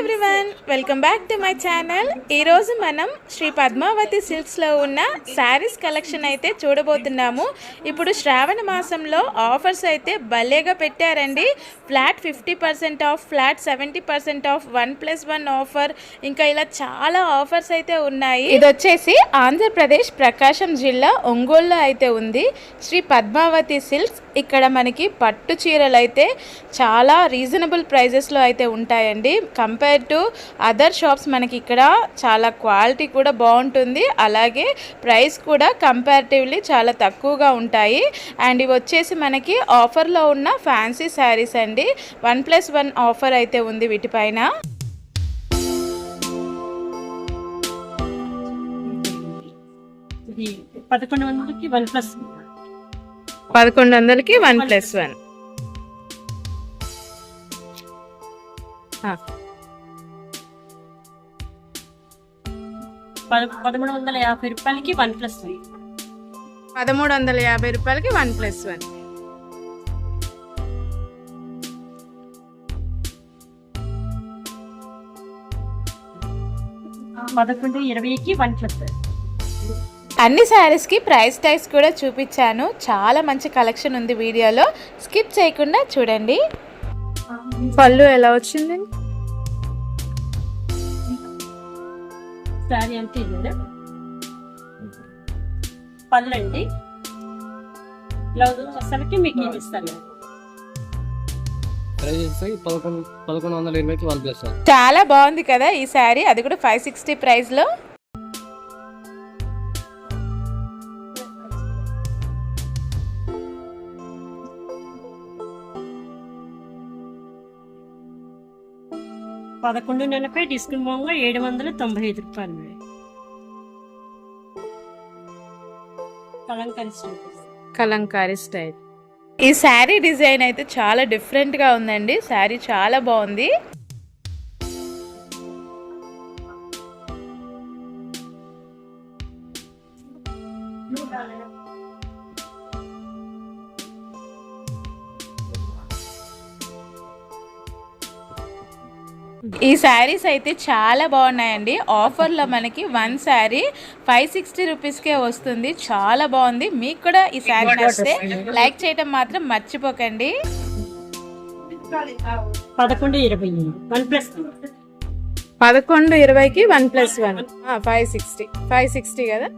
Everyone welcome back to my channel ఈరోజు మనం శ్రీ పద్మావతి సిల్క్స్లో ఉన్న శారీస్ కలెక్షన్ అయితే చూడబోతున్నాము. ఇప్పుడు శ్రావణ మాసంలో ఆఫర్స్ అయితే భలేగా పెట్టారండి. Flat fifty percent off flat seventy percent off one plus one offer ఇంకా ఇలా చాలా ఆఫర్స్ అయితే ఉన్నాయి. ఇది వచ్చేసి ఆంధ్రప్రదేశ్ ప్రకాశం జిల్లా ఒంగోలులో అయితే ఉంది. శ్రీ పద్మావతి సిల్క్స్ ఇక్కడ మనకి పట్టు చీరలు అయితే చాలా రీజనబుల్ ప్రైజెస్లో అయితే ఉంటాయండి. కంపేర్ టు అదర్ షాప్స్ మనకి ఇక్కడ చాలా క్వాలిటీ కూడా బాగుంటుంది. అలాగే ప్రైస్ కూడా కంపారిటివ్లీ చాలా తక్కువగా ఉంటాయి. అండ్ ఇవి వచ్చేసి మనకి ఆఫర్లో ఉన్న ఫ్యాన్సీ శారీస్ అండి. వన్ ప్లస్ వన్ ఆఫర్ అయితే ఉంది వీటిపైన. పదకొండు వందలకి వన్ ప్లస్ పదకొండు వందలకి వన్ ప్లస్ వన్ పదమూడు వందల యాభై రూపాయలకి వన్ ప్లస్ పదమూడు వందల యాభై రూపాయలకి వన్ ప్లస్ వన్. పదకొండు ఇరవైకి వన్ ప్లస్ అన్ని శారీస్కి ప్రైస్ ట్యాగ్స్ కూడా చూపించాను. చాలా మంచి కలెక్షన్ ఉంది వీడియోలో. స్కిప్ చేయకుండా చూడండి. పళ్ళు ఎలా వచ్చింది శారీ అంటే ఇది పళ్ళు అండి బ్లౌజ్ వచ్చేసరికి మీకు ఇది ఇస్తాను. ప్రైస్ చాలా బాగుంది కదా ఈ శారీ. అది కూడా ఫైవ్ సిక్స్టీ ప్రైస్లో పదకొండు నెలపై డిస్కౌంట్ మూలంగా ఏడు వందల తొంభై ఐదు రూపాయలు madam. Kalamkari style. Kalamkari style ఈ శారీ డిజైన్ అయితే చాలా డిఫరెంట్గా ఉందండి శారీ చాలా బాగుంది ఈ శారీస్ అయితే చాలా బాగున్నాయండి. ఆఫర్లో మనకి వన్ శారీ ఫైవ్ సిక్స్టీ రూపీస్కే వస్తుంది. చాలా బాగుంది. మీకు కూడా ఈ శారీ నచ్చితే లైక్ చేయడం మాత్రం మర్చిపోకండి. పదకొండు ఇరవై వన్ ప్లస్ పదకొండు ఇరవైకి one plus one. Five sixty. Five sixty కదా?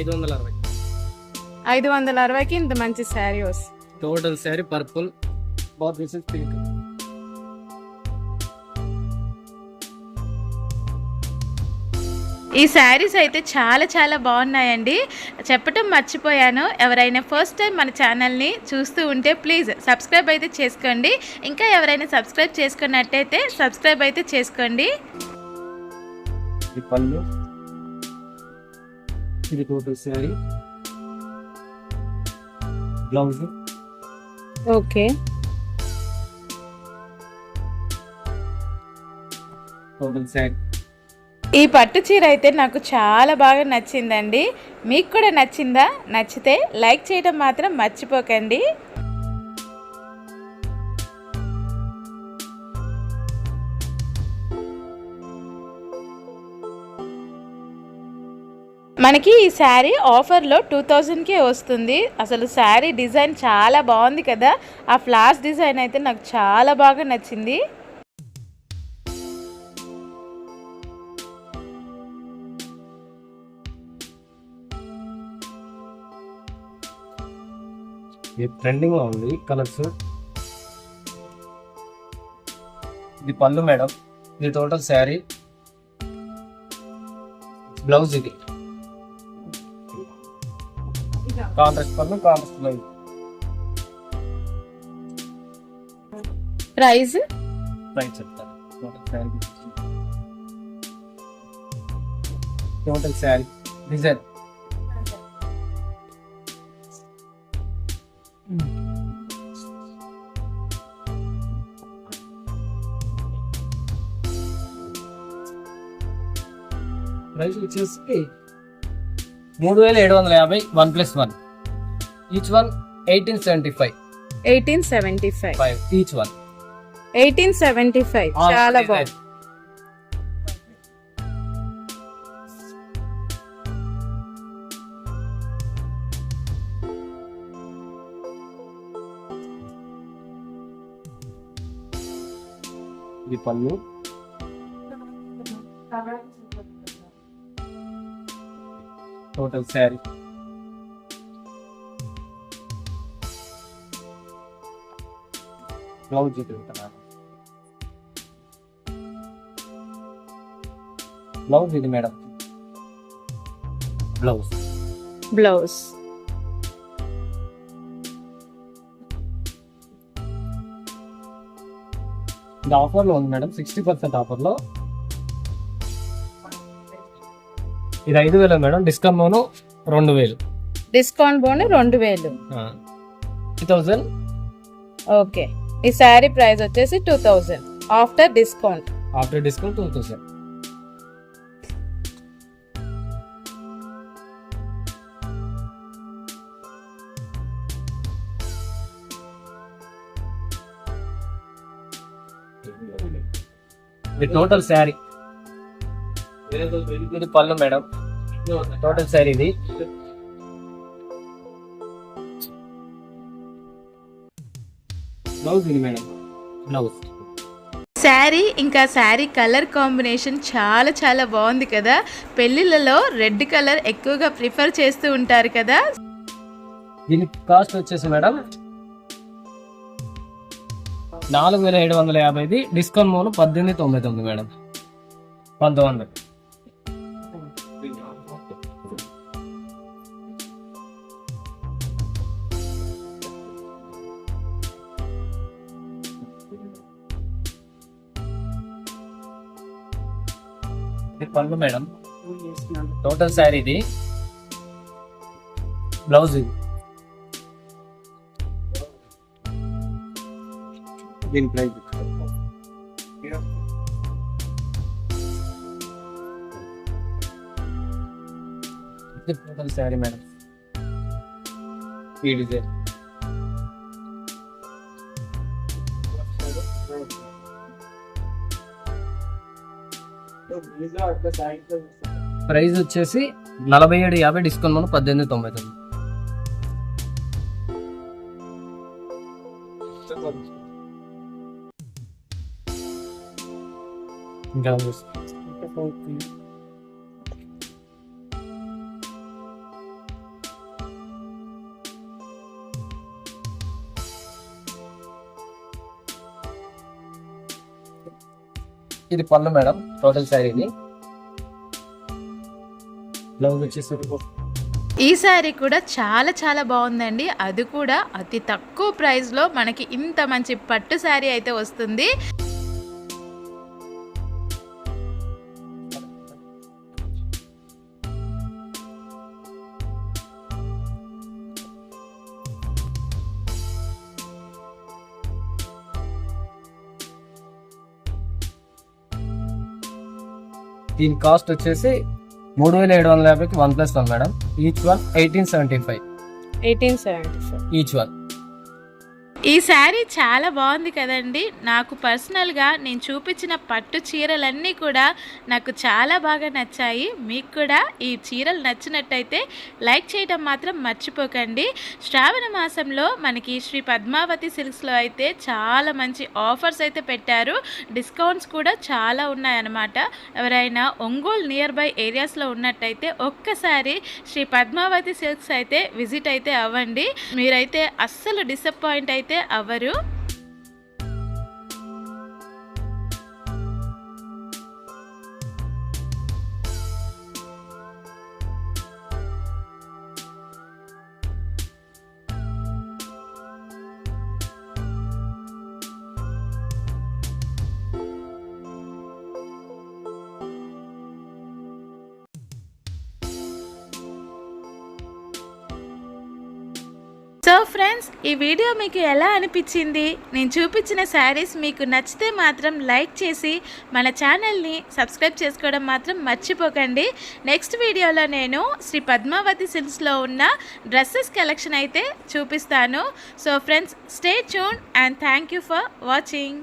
ఐదు వందల అరవై. ఐదు వందల అరవైకి ఇంత మంచి శారీ వస్తుంది. Total sari purple. Pieces pink. ఈ శారీస్ అయితే చాలా చాలా బాగున్నాయండి. చెప్పటం మర్చిపోయాను. ఎవరైనా ఫస్ట్ టైం మన ఛానల్ని చూస్తూ ఉంటే ప్లీజ్ సబ్స్క్రైబ్ అయితే చేసుకోండి. ఇంకా ఎవరైనా సబ్స్క్రైబ్ చేసుకున్నట్టయితే సబ్స్క్రైబ్ అయితే చేసుకోండి. ఇది పళ్ళు. ఇది total sari. Blouse. Okay. Total sari. ఈ పట్టు చీర అయితే నాకు చాలా బాగా నచ్చిందండి. మీకు కూడా నచ్చిందా? నచ్చితే లైక్ చేయడం మాత్రం మర్చిపోకండి. మనకి ఈ శారీ ఆఫర్లో టూ థౌజండ్కే వస్తుంది. అసలు శారీ డిజైన్ చాలా బాగుంది కదా. ఆ ఫ్లాస్ డిజైన్ అయితే నాకు చాలా బాగా నచ్చింది. ఇది ట్రెండింగ్లో ఉంది. కలర్స్ ఇది పళ్ళు మేడం. ఇది టోటల్ శారీ బ్లౌజ్ ఇది. కాంట్రాస్ట్ పళ్ళు కాంట్రాస్ట్ బ్లౌజ్ ప్రైస్ ప్రైస్ చెప్తాను. టోటల్ శారీ డిజైన్ ప్రైస్ వచ్చేసి మూడు వేల ఏడు వందల యాభై one plus one each one eighteen seventy five eighteen seventy five five each one eighteen seventy five చాలా బాగుంది. ఇది పళ్ళు టోటల్ శారీ. బ్లౌజ్ చూపిస్తున్నాను బ్లౌజ్ ఇది మేడం. బ్లౌజ్. బ్లౌజ్. ఇది ఆఫర్లో ఉంది మేడం. సిక్స్టీ పర్సెంట్ ఆఫర్లో ఇది ఐదు వేలు మేడం. డిస్కౌంట్ రెండు వేలు. డిస్కౌంట్ బోన్ రెండు వేలు. టూ థౌజండ్ ఓకే ఈ శారీ ప్రైస్ వచ్చేసి two thousand after discount after discount two thousand ఇది టోటల్ శారీ. ఇది పళ్ళు మేడం. టోటల్ శారీ ఇది. బ్లౌజ్ ఇది మేడం. బ్లౌజ్. శారీ ఇంకా శారీ కలర్ కాంబినేషన్ చాలా చాలా బాగుంది కదా. పెళ్ళిళ్ళలో రెడ్ కలర్ ఎక్కువగా ప్రిఫర్ చేస్తూ ఉంటారు కదా. దీని కాస్ట్ వచ్చేసి మేడం నాలుగు వేల ఏడు వందల యాభైది డిస్కౌంట్ మూలు పద్దెనిమిది తొంభై తొమ్మిది మేడం. పంతొమ్మిది ఇది పళ్ళు మేడం. టోటల్ శారీ ఇది. బ్లౌజ్ ఇది. దీని ప్రైస్ టోటల్ శారీ మేడం. ఈ డిజైన్. ప్రైస్ వచ్చేసి నలభై ఏడు యాభై డిస్కౌంట్ మనం పద్దెనిమిది తొంభై తొమ్మిది. ఇంకా ఇది పళ్ళు మేడం టోటల్ శారీ ఇది. బ్లౌజ్ వచ్చేసి ఈ శారీ కూడా చాలా చాలా బాగుందండి. అది కూడా అతి తక్కువ ప్రైస్లో మనకి ఇంత మంచి పట్టు శారీ అయితే వస్తుంది. దీని కాస్ట్ వచ్చేసి మూడు వేల ఏడు వందల యాభైకి one plus one madam. Each one eighteen seventy five. Eighteen seventy five. Each one. ఈ శారీ చాలా బాగుంది కదండి. నాకు పర్సనల్గా నేను చూపించిన పట్టు చీరలన్నీ కూడా నాకు చాలా బాగా నచ్చాయి. మీకు కూడా ఈ చీరలు నచ్చినట్టయితే లైక్ చేయడం మాత్రం మర్చిపోకండి. శ్రావణ మాసంలో మనకి శ్రీ పద్మావతి సిల్క్స్లో అయితే చాలా మంచి ఆఫర్స్ అయితే పెట్టారు. డిస్కౌంట్స్ కూడా చాలా ఉన్నాయన్నమాట. ఎవరైనా ఒంగోలు నియర్ బై ఏరియాస్లో ఉన్నట్టయితే ఒక్కసారి శ్రీ పద్మావతి సిల్క్స్ అయితే విజిట్ అయితే అవ్వండి. మీరైతే అస్సలు డిసప్పాయింట్ అయితే అవ్వరు సో ఫ్రెండ్స్ ఈ వీడియో మీకు ఎలా అనిపించింది? నేను చూపించిన శారీస్ మీకు నచ్చితే మాత్రం లైక్ చేసి మన ఛానల్ని సబ్స్క్రైబ్ చేసుకోవడం మాత్రం మర్చిపోకండి. నెక్స్ట్ వీడియోలో నేను శ్రీ పద్మావతి సిల్క్స్లో ఉన్న డ్రెస్సెస్ కలెక్షన్ అయితే చూపిస్తాను. So friends stay tune and thank you for watching